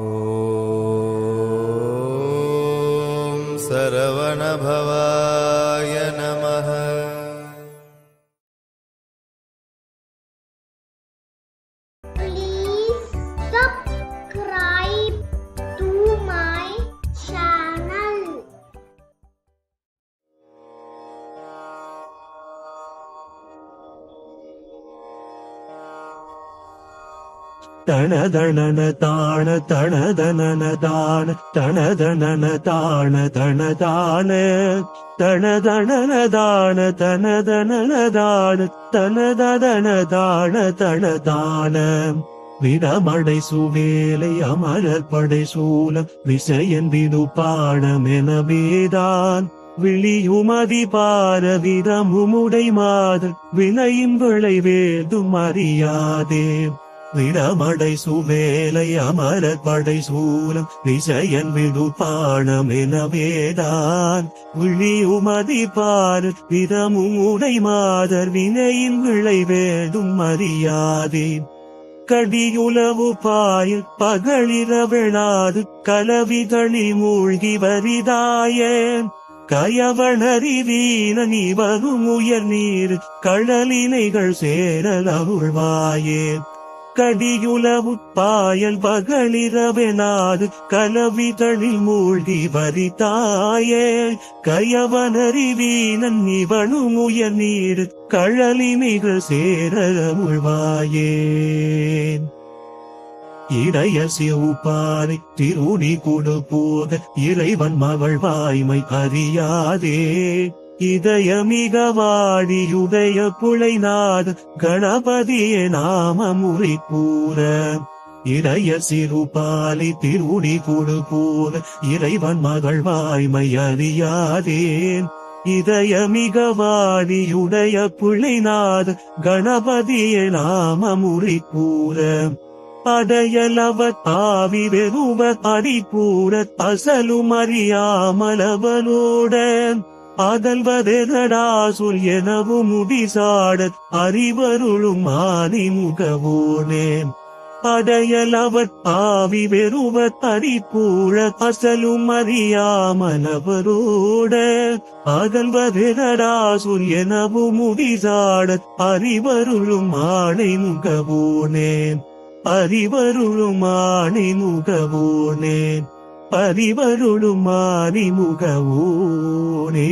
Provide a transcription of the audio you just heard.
ॐ सरवणभवाय नमः தனதனன தான தனதனன தான தனதனன தான தனதான தனதனன தான தனதனன தான தனதன தான தனதான விடமடை சுவேலை அமரர் படை சூலம் விசயன் பாடம் எனவேதான் விழியுமதி பார விரமுமுடை மாதர் வினையின் விளைவேதும் அறியாதே. விடமடை சுமேலை அமரப்படை சூலம் விசயன் விடு பாணம் எனவேதான் விழியுமதி பாரு விதமும் உடை மாதர் வினையின் விளைவேதும் அறியாதே. கடியுளவு பாயில் பகலிரவிழாது கலவிகளி மூழ்கி வரிதாயேன் கயவனறிவீனன் இவரும் உயர் நீர் கடலினைகள் சேரல் அருள்வாயே. கடியுளவு பாயல் பகலிரவெனாது கலவிதழில் மூழ்கி வரிதாயே கயவனறிவீனன் இவனும் உயர் நீடு கழலிமிக சேரல் அருள்வாயே இடைய சிவுப்பாறை திருடி கொடு போத இறைவன் மகள் வாய்மை அறியாதே. இதயமிக வாடியுடைய புழைநாத கணபதிய நாமமுறி கூற. இடைய சிறுபாலி திருடி கொடு போத இறைவன் மகள் வாய்மை அறியாதேன். இதயமிக வாடியுடைய புழைநாத கணபதிய நாமமுறி கூற. அடையலவ தாவி வெறுவ அடிப்பூர அசலும் அறியாமலவனோட அதல்வதெனடா சொல் எனவும் முடிசாட அறிவருளும் ஆதி முகவோனேன் அவர் ஆவி வெறுவ தரிப்பூழ அசலும் அறியாமலவரோட. அகல்வதெனடா சொல் எனவும் முடிசாட அறிவருளும் ஆணை முகவோனேன் அறிவருளும் ஆணை முகவோனே பதிவருளும் ஆணி முகவோனே